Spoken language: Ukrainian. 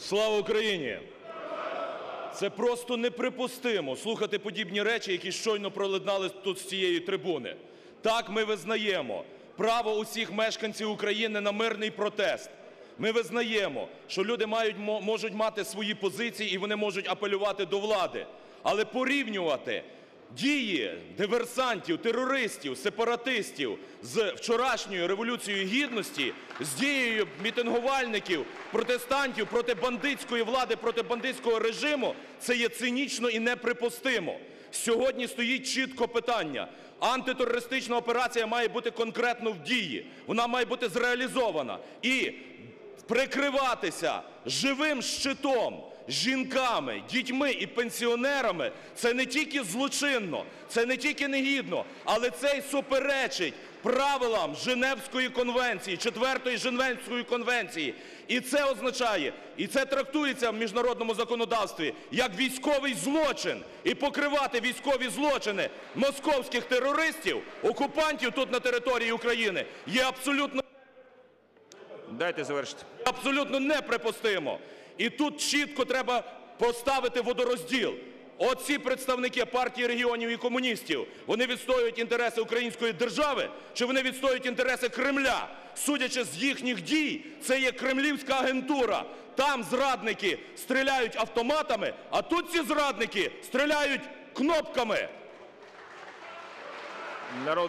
Слава Україні! Це просто неприпустимо слухати подібні речі, які щойно пролунали тут з цієї трибуни. Так, ми визнаємо право усіх мешканців України на мирний протест. Ми визнаємо, що люди мають, можуть мати свої позиції і вони можуть апелювати до влади. Але порівнювати дії диверсантів, терористів, сепаратистів з вчорашньою Революцією Гідності, з дією мітингувальників, протестантів проти бандитської влади, проти бандитського режиму – це є цинічно і неприпустимо. Сьогодні стоїть чітко питання. Антитерористична операція має бути конкретно в дії. Вона має бути зреалізована. І прикриватися живим щитом, жінками, дітьми і пенсіонерами – це не тільки злочинно, це не тільки негідно, але це й суперечить правилам Женевської конвенції, Четвертої Женевської конвенції. І це означає, і це трактується в міжнародному законодавстві як військовий злочин. І покривати військові злочини московських терористів, окупантів тут на території України є абсолютно Дайте завершити. абсолютно неприпустимо. І тут чітко треба поставити водорозділ. Оці представники партії регіонів і комуністів, вони відстоюють інтереси української держави, чи вони відстоюють інтереси Кремля? Судячи з їхніх дій, це є кремлівська агентура. Там зрадники стріляють автоматами, а тут ці зрадники стріляють кнопками.